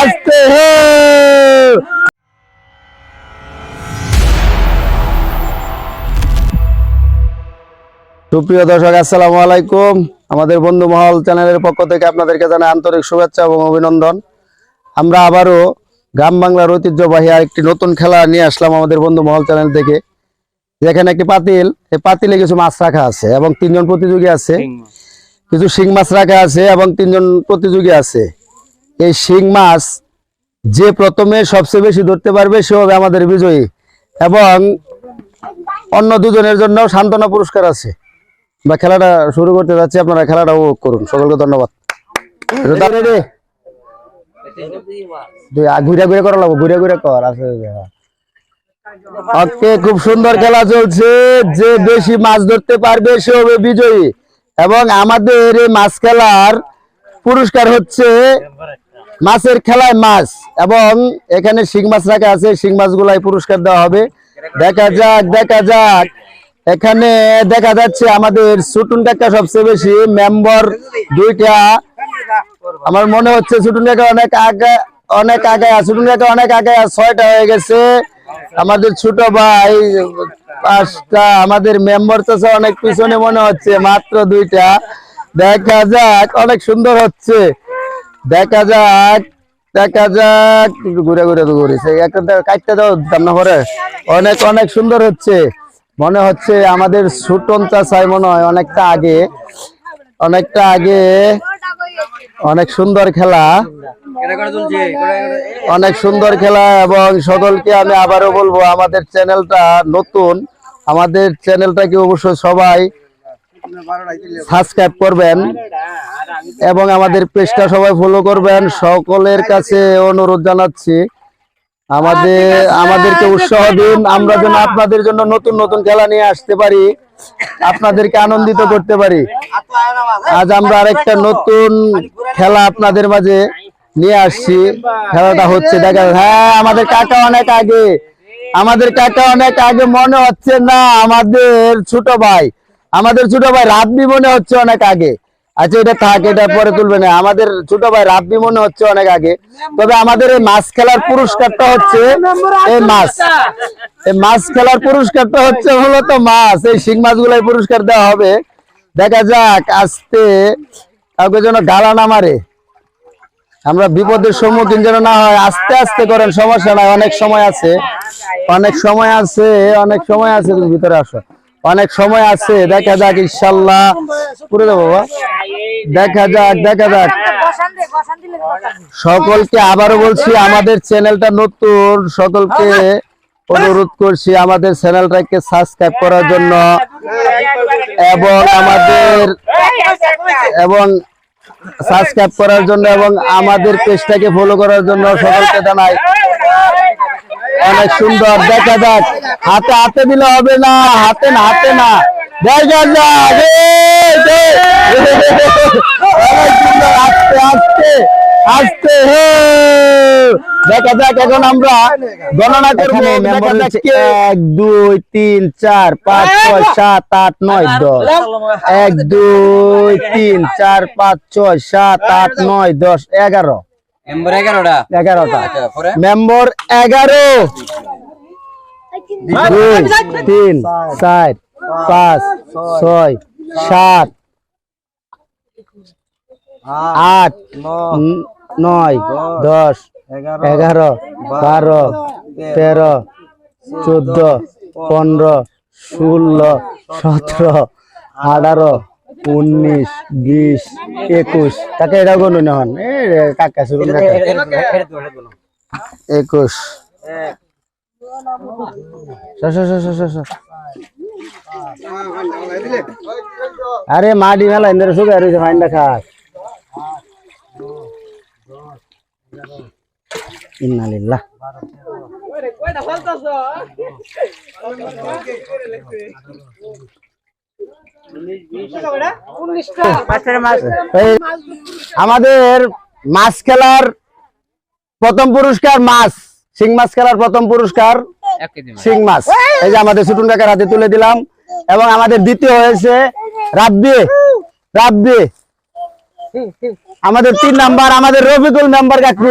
আস্তে হে। সুপ্রিয় দর্শক আসসালামু আলাইকুম। আমাদের বন্ধু মহল চ্যানেলের পক্ষ থেকে আপনাদেরকে জানাই আন্তরিক শুভেচ্ছা এবং অভিনন্দন। আমরা আবারও গ্রাম বাংলার ঐতিহ্যবাহী আরেকটি নতুন খেলা নিয়ে আসলাম আমাদের বন্ধু মহল চ্যানেল থেকে যেখানে একটি পাতিল এই পাতিলে কিছু মাছ রাখা আছে এবং তিনজন প্রতিযোগী আছে। কিছু শিং মাছ রাখা আছে এবং তিনজন প্রতিযোগী আছে। এই শিং মাছ যে প্রথমে সবচেয়ে বেশি ধরতে পারবে, সে হবে আমাদের বিজয়ী। এবং অন্য দুজনের জন্য সান্ত্বনা পুরস্কার আছে। বা খেলাটা শুরু করতে যাচ্ছি, আপনারা খেলাটা উপভোগ করুন। সকলকে ধন্যবাদ। ঘুরে ঘুরে করা লাগবো, ঘুরে ঘুরে আছে ওকে খুব সুন্দর খেলা চলছে, যে বেশি মাছ ধরতে পারবে, সে হবে বিজয়ী। এবং আমাদের এই মাছ খেলার পুরস্কার হচ্ছে মাছের খেলায় মাছ এবং এখানে শিং মাছ রাখা আছে, শিং মাছগুলাই পুরস্কার দেওয়া হবে। দেখা যাক দেখা যাক। এখানে দেখা যাচ্ছে আমাদের সুটুন কাকা সবচেয়ে বেশি মেম্বার দুইটা। আমার মনে হচ্ছে সুটুন কাকা অনেক আগে অনেক আগে, সুটুন কাকা অনেক আগে ছয়টা হয়ে গেছে। আমাদের ছোট ভাই, পাঁচটা, আমাদের মেম্বার চাষা অনেক পিছনে মনে হচ্ছে, মাত্র দুইটা। দেখা যাক, অনেক সুন্দর হচ্ছে। দেখা যাক দেখা যাক। ঘুরে ঘুরে তো ঘুরি সেই একটা কাটতে দাও অনেক অনেক সুন্দর হচ্ছে। মনে হচ্ছে আমাদের সুটন চাষাই মনে হয়, অনেকটা আগে। অনেকটা আগে। অনেক সুন্দর খেলা। অনেক সুন্দর খেলা এবং সকলকে আমি আবারও বলব, আমাদের চ্যানেলটা নতুন। আমাদের চ্যানেলটাকে অবশ্যই সবাই সাবস্ক্রাইব করবেন। এবং আমাদের পেজটা সবাই ফলো করবেন। সকলের কাছে অনুরোধ জানাচ্ছি। আমাদের আমাদেরকে উৎসাহ দিন। আমরা যেন আপনাদের জন্য নতুন নতুন খেলা নিয়ে আসতে পারি। আপনাদেরকে আনন্দিত করতে পারি। আজ আমরা আরেকটা নতুন খেলা আপনাদের মাঝে নিয়ে আসছি। খেলাটা হচ্ছে দেখা হ্যাঁ আমাদের কাকা অনেক আগে। আমাদের কাকা অনেক আগে মনে হচ্ছে না আমাদের ছোট ভাই। আমাদের ছোট ভাই রাব্বি মনে হচ্ছে অনেক আগে। আচ্ছা এটা থাক, এটা পরে তুলবে না। আমাদের ছোট ভাই রাব্বি মনে হচ্ছে অনেক আগে। তবে আমাদের এই মাছ খেলার পুরস্কারটা হচ্ছে এই মাছ। এই মাছ খেলার পুরস্কারটা হচ্ছে মূলত মাছ। এই শিং মাছ মাছগুলাই পুরস্কার দেওয়া হবে। দেখা যাক, আস্তে কাউকে যেন গালা না মারে। আমরা বিপদের সম্মুখীন যেন না হয়, আস্তে আস্তে করেন, সমস্যা নাই, অনেক সময় আছে। অনেক সময় আছে, অনেক সময় আছে ভিতরে আসো। অনেক সময় আছে, দেখা যাক, ইনশাল্লাহ। পুরো দেবো, বাবা। দেখা যাক দেখা যাক। সকলকে আবারও বলছি, আমাদের চ্যানেলটা নতুন, সকলকে অনুরোধ করছি আমাদের চ্যানেলটাকে সাবস্ক্রাইব করার জন্য। এবং আমাদের এবং সাবস্ক্রাইব করার জন্য এবং আমাদের পেজটাকে ফলো করার জন্য সকলকে জানাই। অনেক সুন্দর দেখা যাক। হাতে হাতে দিলে হবে না হাতে না হাতে না। দেখা যাক। অনেক সুন্দর আস্তে আস্তে আস্তে হে। দেখা যাক এখন আমরা গণনা করব। এক দুই তিন চার পাঁচ ছয় সাত আট নয় দশ। এক দুই তিন চার পাঁচ ছয় সাত আট নয় দশ এগারো। মেম্বার এগারোটা? এগারোটা। আচ্ছা পরে মেম্বর এগারো। দুই তিন চার পাঁচ ছয় সাত আট ন- নয় দশ এগারো বারো তেরো চোদ্দ পনেরো ষোলো সতেরো আঠারো উনিশ বিশ একুশ। তাকে এটা কোনো নহন এ রে, কাকা শুরু কাকা? একুশ। আরে মাটি মেলা ইন্দ্র সুগার হয়েছে ফাইনটা খাস ইন্নালিল্লাহ। এই আমাদের মাছ খেলার প্রথম পুরস্কার মাছ, শিং মাছ খেলার প্রথম পুরস্কার। শিং মাছ। এই যে আমাদের সুটুন কাকার হাতে তুলে দিলাম। এবং আমাদের দ্বিতীয় হয়েছে রাব্বি রাব্বি। আমাদের তিন নাম্বার, আমাদের রফিকুল মেম্বার কাকু।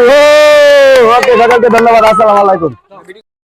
সকলকে ধন্যবাদ। আসসালামু আলাইকুম।